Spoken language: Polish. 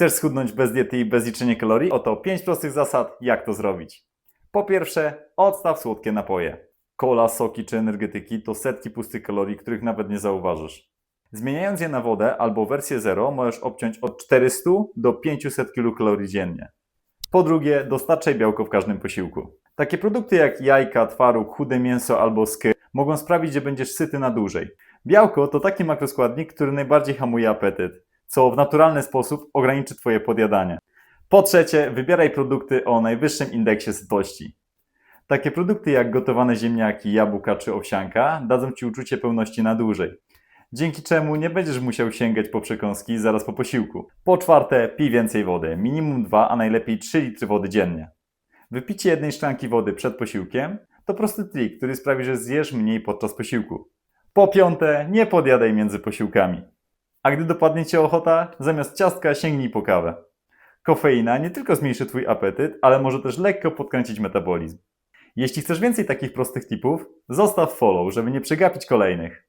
Chcesz schudnąć bez diety i bez liczenia kalorii? Oto 5 prostych zasad, jak to zrobić. Po pierwsze, odstaw słodkie napoje. Cola, soki czy energetyki to setki pustych kalorii, których nawet nie zauważysz. Zmieniając je na wodę albo wersję zero, możesz obciąć od 400 do 500 kilokalorii dziennie. Po drugie, dostarczaj białko w każdym posiłku. Takie produkty jak jajka, twaróg, chude mięso albo skyr mogą sprawić, że będziesz syty na dłużej. Białko to taki makroskładnik, który najbardziej hamuje apetyt, co w naturalny sposób ograniczy Twoje podjadanie. Po trzecie, wybieraj produkty o najwyższym indeksie sytości. Takie produkty jak gotowane ziemniaki, jabłka czy owsianka dadzą Ci uczucie pełności na dłużej. Dzięki czemu nie będziesz musiał sięgać po przekąski zaraz po posiłku. Po czwarte, pij więcej wody, minimum 2, a najlepiej 3 litry wody dziennie. Wypicie jednej szklanki wody przed posiłkiem to prosty trik, który sprawi, że zjesz mniej podczas posiłku. Po piąte, nie podjadaj między posiłkami. A gdy dopadnie Cię ochota, zamiast ciastka sięgnij po kawę. Kofeina nie tylko zmniejszy Twój apetyt, ale może też lekko podkręcić metabolizm. Jeśli chcesz więcej takich prostych tipów, zostaw follow, żeby nie przegapić kolejnych.